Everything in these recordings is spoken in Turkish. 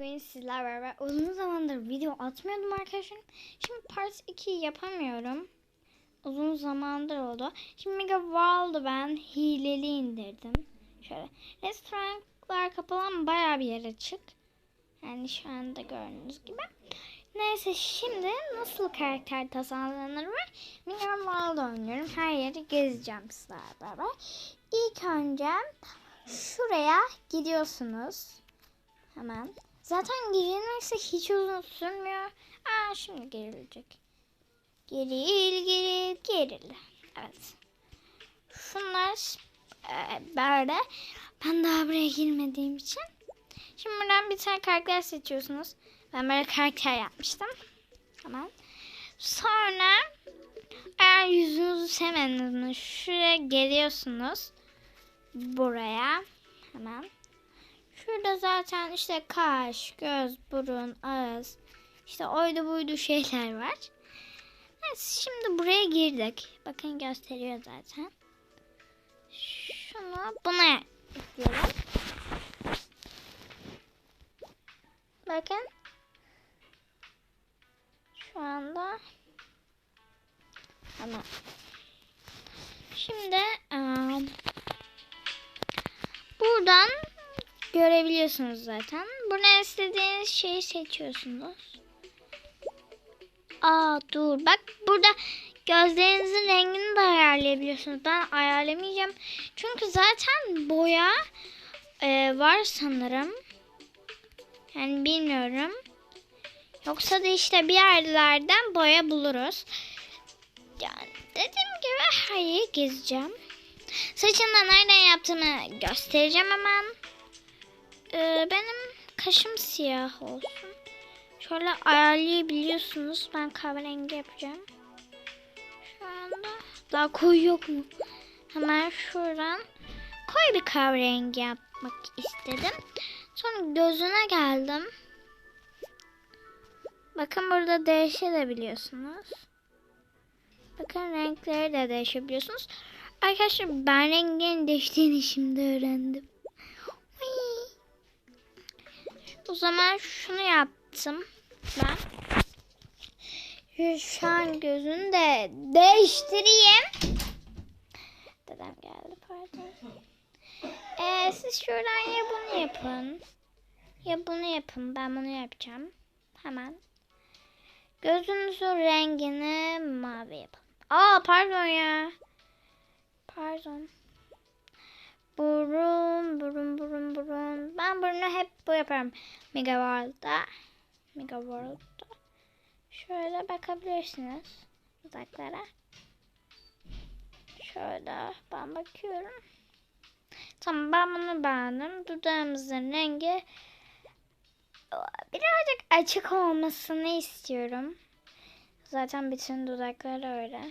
Bugün sizler beraber uzun zamandır video atmıyordum arkadaşlar. Şimdi part 2 yapamıyorum. Uzun zamandır oldu. Şimdi Mega World'u ben hileli indirdim. Şöyle restoranlar kapalı ama bayağı bir yer açık. Yani şu anda gördüğünüz gibi. Neyse şimdi nasıl karakter tasarlanır ve Mega World oynuyorum. Her yeri gezeceğim sizlerle beraber. İlk önce şuraya gidiyorsunuz. Hemen. Zaten girilmekse hiç uzun sürmüyor. Aa şimdi gerilecek. Geril, geril, geril. Evet. Şunlar e, böyle. Ben daha buraya girmediğim için. Şimdi buradan bir tane karakter seçiyorsunuz. Ben böyle karakter yapmıştım. Tamam. Sonra eğer yüzünüzü sevmediğiniz şuraya geliyorsunuz. Buraya. Hemen. Şurada zaten işte kaş, göz, burun, ağız, işte oydu buydu şeyler var. Evet, şimdi buraya girdik. Bakın gösteriyor zaten. Şunu buna ekleyelim. Bakın. Şu anda Tamam. Şimdi ıı, buradan görebiliyorsunuz zaten. Buradan istediğiniz şeyi seçiyorsunuz. Aa dur bak burada gözlerinizin rengini de ayarlayabiliyorsunuz. Ben ayarlamayacağım. Çünkü zaten boya e, var sanırım. Yani bilmiyorum. Yoksa da işte bir yerlerden boya buluruz. Yani dediğim gibi her yeri gezeceğim. Saçını nereden yaptığımı göstereceğim hemen. Ee, benim kaşım siyah olsun. Şöyle ayarlayabiliyorsunuz. Ben kahverengi yapacağım. Şu anda daha koyu yok mu? Hemen şuradan koyu bir kahverengi yapmak istedim. Sonra gözüne geldim. Bakın burada değişebiliyorsunuz. Bakın renkleri de değişebiliyorsunuz. Arkadaşlar ben rengin değiştiğini şimdi öğrendim. O zaman şunu yaptım ben. Şu an gözünü de değiştireyim. Dedem geldi pardon. Ee, siz şuradan ya bunu yapın. Ya bunu yapın. Ben bunu yapacağım. Hemen. Gözünüzün rengini mavi yapın. Aa pardon ya. Pardon. Burun, burun, burun, burun. Ben burunu hep bu yaparım. Mega World'da. Mega World'da. Şöyle bakabilirsiniz. Uzaklara. Şöyle ben bakıyorum. Tamam ben bunu beğendim. Dudağımızın rengi birazcık açık olmasını istiyorum. Zaten bütün dudaklar öyle.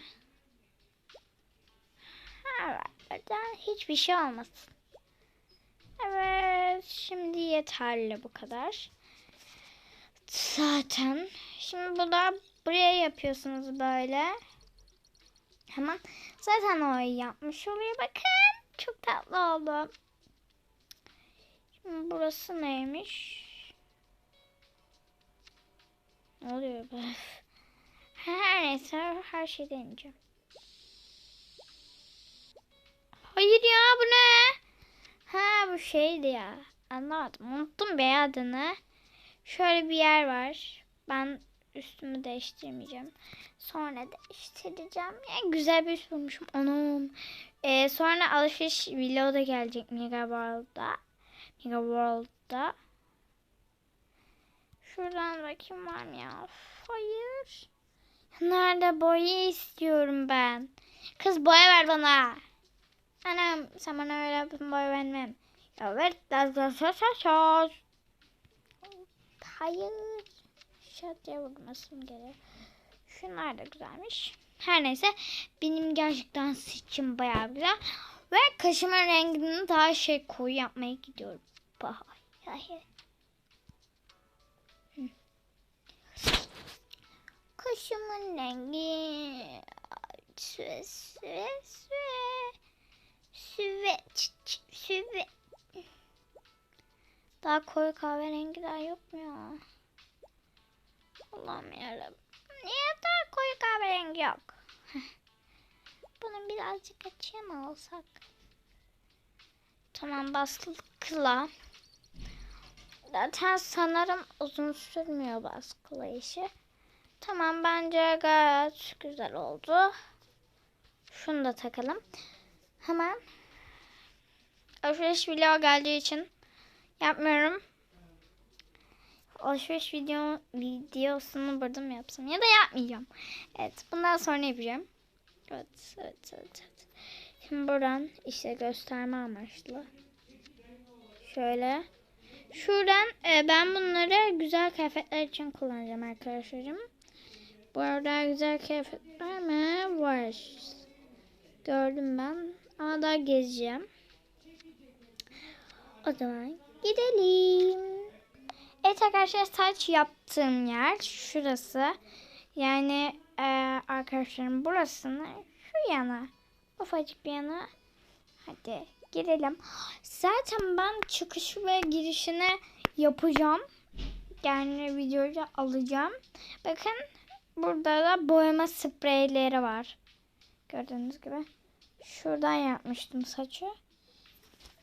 Evet. Buradan hiçbir şey olmasın. Evet. Şimdi yeterli bu kadar. Zaten. Şimdi bu da buraya yapıyorsunuz böyle. Hemen. Zaten o yapmış oluyor. Bakın. Çok tatlı oldu. Şimdi burası neymiş? Ne oluyor be? Her neyse her şey deneyeceğim. Hayır ya bu ne? Ha bu şeydi ya. Anlamadım. Unuttum be adını. Şöyle bir yer var. Ben üstümü değiştirmeyeceğim. Sonra değiştireceğim. Yani güzel bir üst bulmuşum. Anam. Ee, sonra alışveriş vlogu da gelecek Mega World'da. Mega World'da. Şuradan bakayım var mı ya? Hayır. Nerede boya istiyorum ben. Kız boya ver bana. Anam sen bana öyle boya vermem. Ya ver. Hayır. Şat diye vurmasım gerek. Şunlar da güzelmiş. Her neyse benim gerçekten saçım bayağı güzel. Ve kaşımın rengini daha şey koyu yapmaya gidiyorum. Hayır. Kaşımın rengi süve süve süve süve süve daha koyu kahverengiler yok mu ya? Allah'ım yarabbim. Niye daha koyu kahverengi yok? Bunu birazcık açığa mı alsak? Tamam baskıla. Zaten sanırım uzun sürmüyor baskıla işi. Tamam bence gayet güzel oldu. Şunu da takalım. Hemen alışveriş video geldiği için yapmıyorum. Alışveriş video, videosunu burada mı yapsam ya da yapmayacağım. Evet bundan sonra yapacağım. Evet, evet, evet. evet. Şimdi buradan işte gösterme amaçlı. Şöyle. Şuradan e, ben bunları güzel kıyafetler için kullanacağım arkadaşlarım. Bu arada güzel kıyafetler mi? Var. Gördüm ben. Ama daha gezeceğim. O zaman gidelim. Evet arkadaşlar saç yaptığım yer şurası. Yani e, arkadaşlarım burasını şu yana. Ufacık bir yana. Hadi girelim. Zaten ben çıkışı ve girişini yapacağım. Yani videoyu alacağım. Bakın burada da boyama spreyleri var. Gördüğünüz gibi. Şuradan yapmıştım saçı.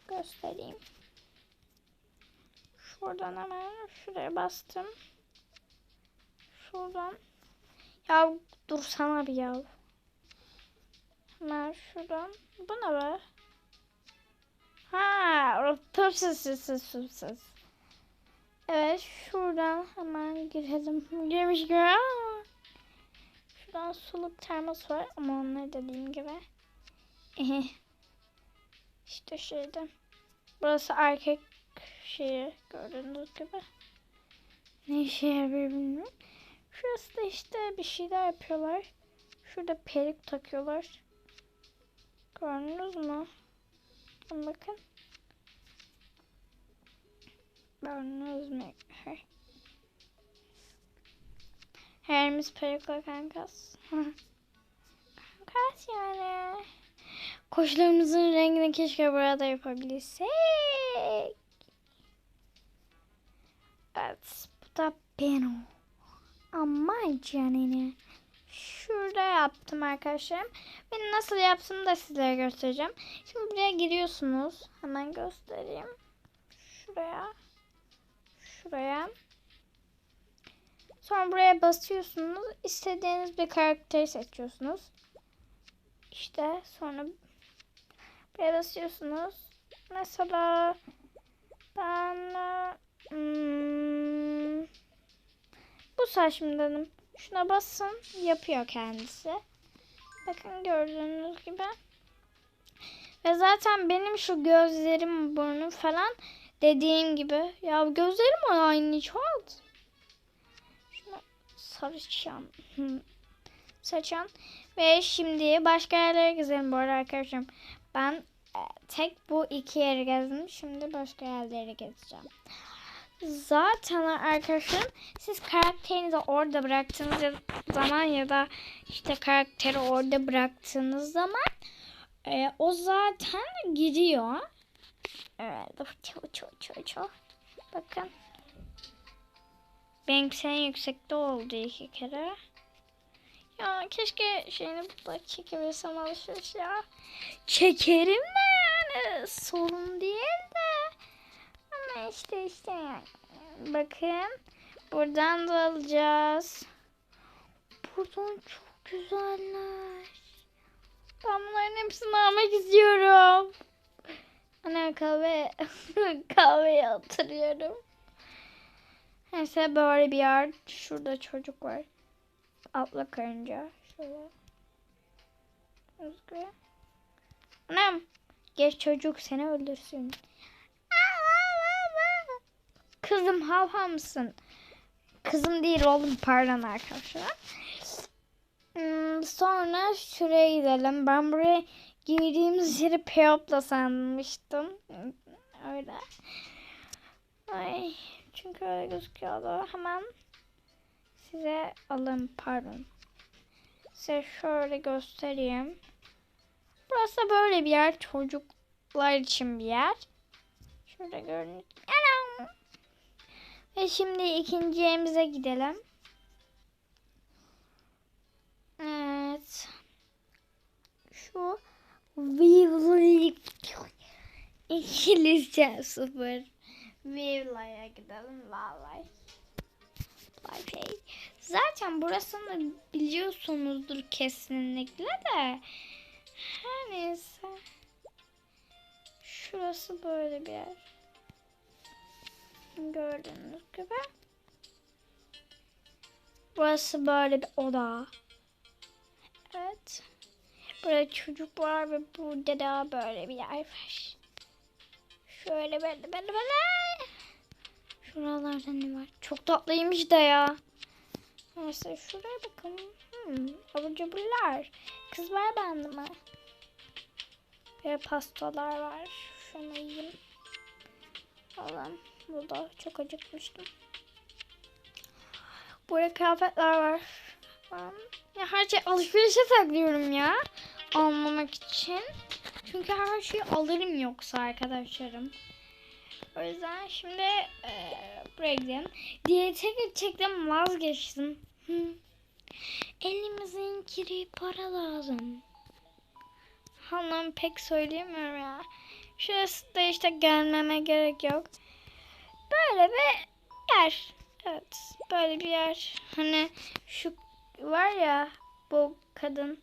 Göstereyim. Şuradan hemen şuraya bastım. Şuradan. Ya dursana bir ya. Hemen şuradan. Bu ne be? Ha, sus sus sus. Evet, şuradan hemen girelim. Girmiş gibi. Şuradan suluk termos var ama onlar dediğim gibi. Ehe. İşte şeyde. Burası erkek şeyi gördüğünüz gibi. Ne işe yarıyor bilmiyorum. Şurası da işte bir şeyler yapıyorlar. Şurada perik takıyorlar. Gördünüz mü? Bakın. Gördünüz mü? Herimiz perikla kankas. kankas yani. Koşlarımızın rengini keşke burada yapabilsek. Evet. Bu da benim. Aman canine. Şurada yaptım arkadaşlarım. Ben nasıl yaptığımı da sizlere göstereceğim. Şimdi buraya giriyorsunuz. Hemen göstereyim. Şuraya. Şuraya. Sonra buraya basıyorsunuz. İstediğiniz bir karakteri seçiyorsunuz. İşte sonra buraya basıyorsunuz. Mesela ben hmm, bu saçımdanım. Şuna basın yapıyor kendisi. Bakın gördüğünüz gibi. Ve zaten benim şu gözlerim, burnum falan dediğim gibi. Ya gözlerim aynı çok. Şuna sarışan. Saçan. Ve şimdi başka yerlere gezelim bu arada arkadaşım. Ben e, tek bu iki yeri gezdim. Şimdi başka yerleri gezeceğim. Zaten arkadaşlarım siz karakterinizi orada bıraktığınız zaman ya da işte karakteri orada bıraktığınız zaman e, o zaten gidiyor. Evet. Çok çok çok. Bakın. Benimki en yüksekte oldu iki kere. Ya keşke şeyini burada çekebilsem alışveriş ya. Çekerim de yani sorun değil de. Ama işte işte yani. Bakın. Buradan da alacağız. Buradan çok güzeller. Ben bunların hepsini almak istiyorum. Ana kahve kahveye oturuyorum. Neyse böyle bir yer. Şurada çocuk var. Atla karınca. Şöyle. Özgür. Anam. Geç çocuk seni öldürsün. Kızım hav hav mısın? Kızım değil oğlum pardon arkadaşlar. Hmm, sonra şuraya gidelim. Ben buraya girdiğimiz yeri Peop'la sanmıştım. Öyle. Ay, çünkü öyle gözüküyordu. Hemen size alın pardon. Size şöyle göstereyim. Burası böyle bir yer. Çocuklar için bir yer. Şurada görünüyor. Ve şimdi ikinci evimize gidelim. Evet. Şu Vivlik İngilizce sıfır. Vivla'ya gidelim vallahi. Şey. Zaten burasını biliyorsunuzdur kesinlikle de. Her neyse. Şurası böyle bir yer. Gördüğünüz gibi. Burası böyle bir oda. Evet. Burada çocuk var ve burada da böyle bir yer var. Şöyle böyle böyle böyle. Şuralarda ne var? Çok tatlıymış da ya. Neyse şuraya bakalım. Hmm, abur. Kız var bende mi? Ve pastalar var. Şunu yiyeyim. Allah'ım burada çok acıkmıştım. Burada kıyafetler var. Ben ya her şey alışverişe saklıyorum ya. Almamak için. Çünkü her şeyi alırım yoksa arkadaşlarım. O yüzden şimdi e, buraya gidelim. Diyete geçecektim vazgeçtim. Hı. Elimizin kiri para lazım. Hanım pek söyleyemiyorum ya. Şurası da işte gelmeme gerek yok. Böyle bir yer. Evet böyle bir yer. Hani şu var ya bu kadın.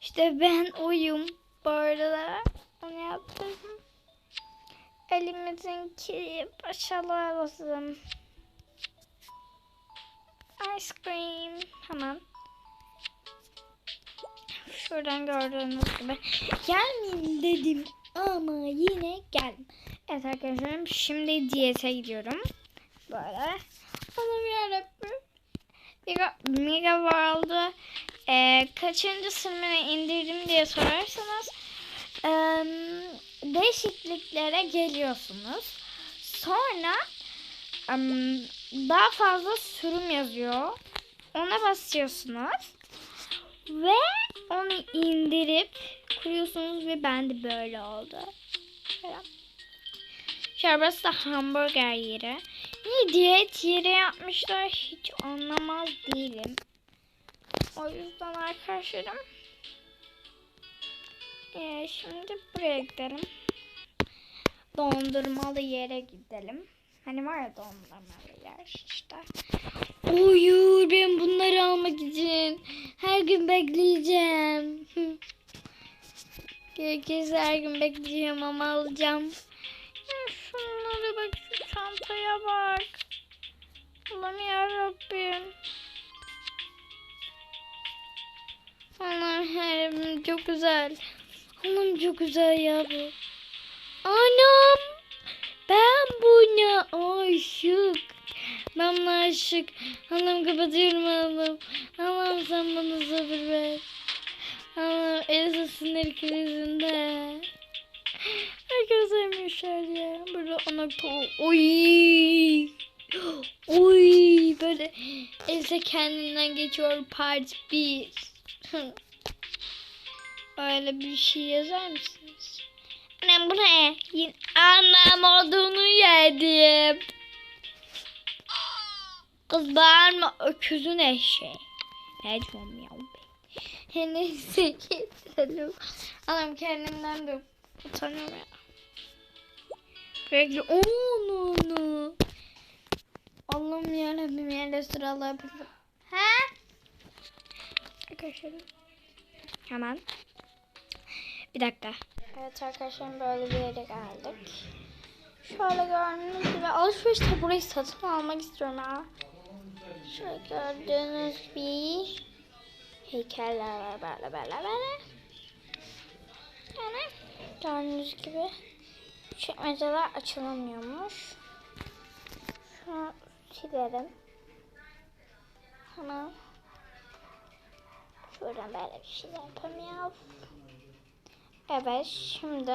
İşte ben oyum bu arada. Onu yaptırdım. Elimizin kiri paşalar lazım. Ice cream. Hemen. Şuradan gördüğünüz gibi. Gelmeyin dedim ama yine geldim. Evet arkadaşlarım şimdi diyete gidiyorum. Böyle. Allah'ım yarabbim. Mega, Mega World'u e, kaçıncı sınıfına indirdim diye sorarsanız e, değişikliklere geliyorsunuz. Sonra daha fazla sürüm yazıyor. Ona basıyorsunuz. Ve onu indirip kuruyorsunuz ve ben de böyle oldu. Şöyle burası da hamburger yeri. Niye diyet yeri yapmışlar hiç anlamaz değilim. O yüzden arkadaşlarım. Ee, şimdi buraya gidelim. Dondurmalı yere gidelim. Hani var ya dondurmalı yer işte. Uyur ben bunları almak için her gün bekleyeceğim. Gerekirse her gün bekleyeceğim ama alacağım. Ya şunlara bak şu çantaya bak. Allah'ım yarabbim. Allah'ım çok güzel. Allah'ım çok güzel ya bu. Buna aşık. Ben buna aşık. Allah'ım kapatıyorum Allah'ım. Allah'ım sen bana sabır ver. Allah'ım Elsa sinir krizinde. Herkes sevmişler ya. Böyle ana Oy. Oy. Böyle Elsa kendinden geçiyor part 1. Öyle bir şey yazar mısınız? Annem bu ne? Annem olduğunu yedim. Kız bağırma öküzün eşeği. Ne diyorum ya? Neyse gidelim. Anam kendimden de utanıyorum ya. Sürekli onu onu. Allah'ım yarabbim yerle sıralı yapıyorum. He? Arkadaşlarım. Hemen. Bir dakika. Evet arkadaşlarım böyle bir yere geldik. Şöyle gördüğünüz gibi alışverişte burayı satın almak istiyorum ha. Şöyle gördüğünüz gibi heykeller var böyle böyle böyle. Yani gördüğünüz gibi çekmeceler açılamıyormuş. Şunu silerim. Hemen şuradan böyle bir şey yapalım ya. Evet şimdi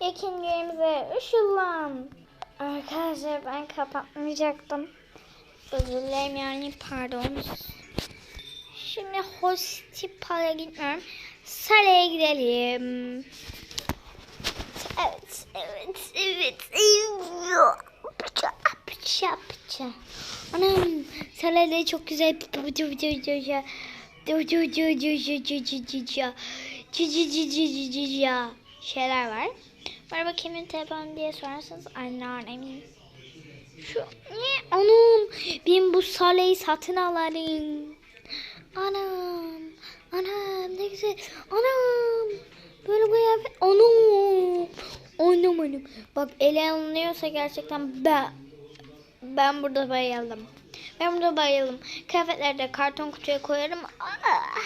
Yakingöy'ümüze ışınlan. Arkadaşlar ben kapatmayacaktım. Özür dilerim yani pardon. Şimdi Hostipal'a gitmiyorum. Sale'ye gidelim. Evet, evet, evet. Pıça, pıça, pıça. Anam, Sale'de çok güzel. Cici cici cici ya şeyler var. Merhaba kimin telefonu diye sorarsanız anneannemin. Şu niye anam ben bu saleyi satın alayım. Anam anam ne güzel anam böyle kıyafet anam anam anam bak ele alınıyorsa gerçekten ben ben burada bayıldım. Ben burada bayıldım. Kıyafetleri de karton kutuya koyarım. Aa,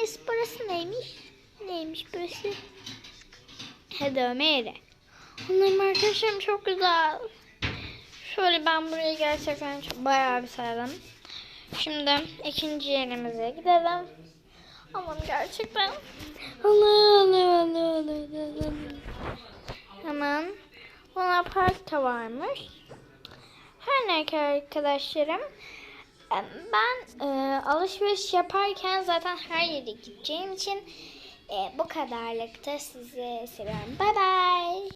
mis burası neymiş? Neymiş burası? He dövme yeri. Arkadaşlarım çok güzel. Şöyle ben burayı gerçekten çok bayağı bir sevdim. Şimdi ikinci yerimize gidelim. Aman gerçekten. Allah Allah Allah Allah Allah. Hemen. Buna park da varmış. Her neyse arkadaşlarım. Ben e, alışveriş yaparken zaten her yere gideceğim için e, bu kadarlıkta sizi seviyorum. Bye bye.